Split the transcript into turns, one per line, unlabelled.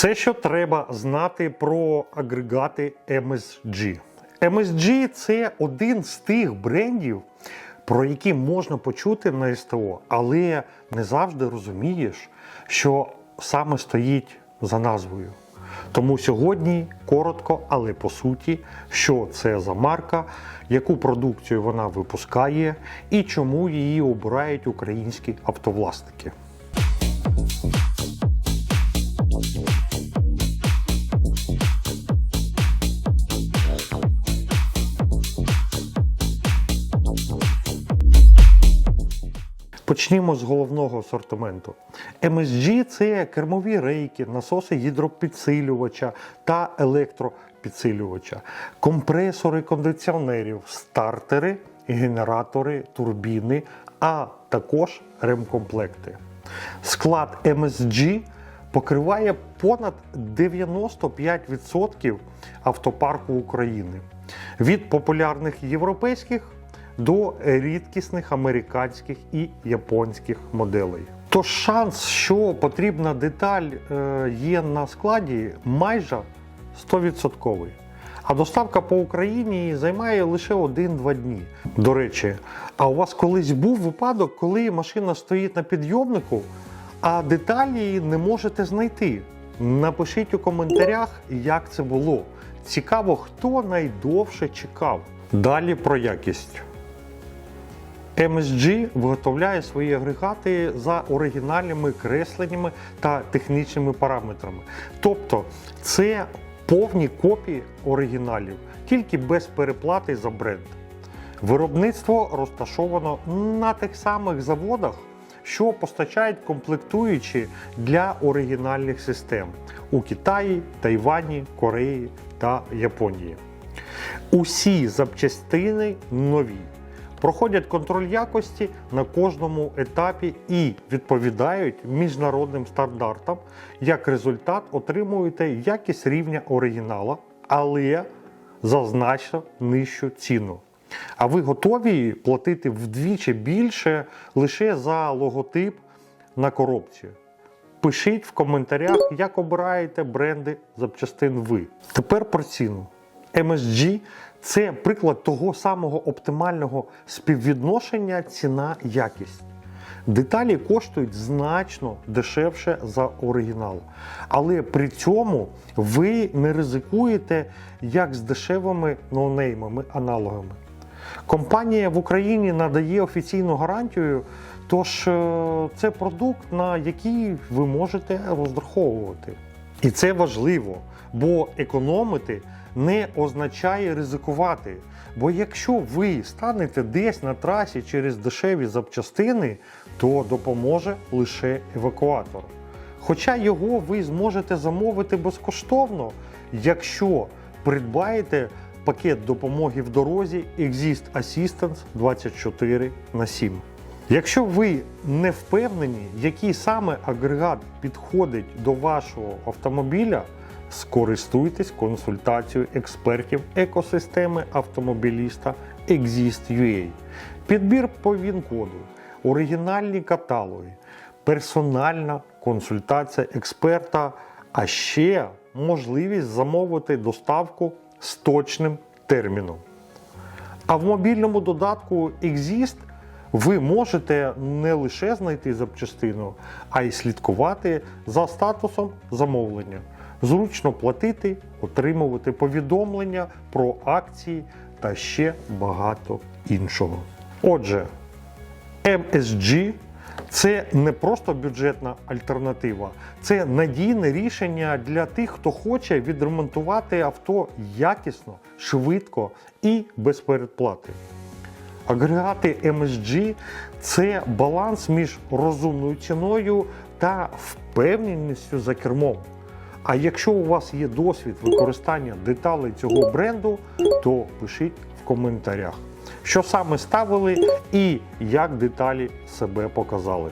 Все, що треба знати про агрегати MSG. MSG це один з тих брендів, про які можна почути на СТО, але не завжди розумієш, що саме стоїть за назвою. Тому сьогодні коротко, але по суті, що це за марка, яку продукцію вона випускає і чому її обирають українські автовласники. Почнімо з головного асортименту. MSG – це кермові рейки, насоси гідропідсилювача та електропідсилювача, компресори кондиціонерів, стартери, генератори, турбіни, а також ремкомплекти. Склад MSG покриває понад 95% автопарку України від популярних європейських до рідкісних американських і японських моделей. Тож шанс, що потрібна деталь е, є на складі, майже 100%. А доставка по Україні займає лише 1-2 дні. До речі, а у вас колись був випадок, коли машина стоїть на підйомнику, а деталі не можете знайти? Напишіть у коментарях, як це було. Цікаво, хто найдовше чекав. Далі про якість. MSG виготовляє свої агрегати за оригінальними кресленнями та технічними параметрами. Тобто це повні копії оригіналів, тільки без переплати за бренд. Виробництво розташовано на тих самих заводах, що постачають комплектуючі для оригінальних систем у Китаї, Тайвані, Кореї та Японії. Усі запчастини нові проходять контроль якості на кожному етапі і відповідають міжнародним стандартам. Як результат, отримуєте якість рівня оригінала, але за значно нижчу ціну. А ви готові платити вдвічі більше лише за логотип на коробці? Пишіть в коментарях, як обираєте бренди запчастин ви. Тепер про ціну. MSG це приклад того самого оптимального співвідношення ціна-якість. Деталі коштують значно дешевше за оригінал, але при цьому ви не ризикуєте як з дешевими ноунеймами аналогами. Компанія в Україні надає офіційну гарантію, тож е, це продукт, на який ви можете розраховувати. І це важливо, бо економити не означає ризикувати. Бо якщо ви станете десь на трасі через дешеві запчастини, то допоможе лише евакуатор. Хоча його ви зможете замовити безкоштовно, якщо придбаєте пакет допомоги в дорозі Exist Assistance 24 на 7. Якщо ви не впевнені, який саме агрегат підходить до вашого автомобіля, скористуйтесь консультацією експертів екосистеми автомобіліста Exist.ua. Підбір по ВІН-коду, оригінальні каталоги, персональна консультація експерта, а ще можливість замовити доставку з точним терміном. А в мобільному додатку Exist ви можете не лише знайти запчастину, а й слідкувати за статусом замовлення, зручно платити, отримувати повідомлення про акції та ще багато іншого. Отже, MSG це не просто бюджетна альтернатива, це надійне рішення для тих, хто хоче відремонтувати авто якісно, швидко і без передплати. Агрегати MSG це баланс між розумною ціною та впевненістю за кермом. А якщо у вас є досвід використання деталей цього бренду, то пишіть в коментарях, що саме ставили і як деталі себе показали.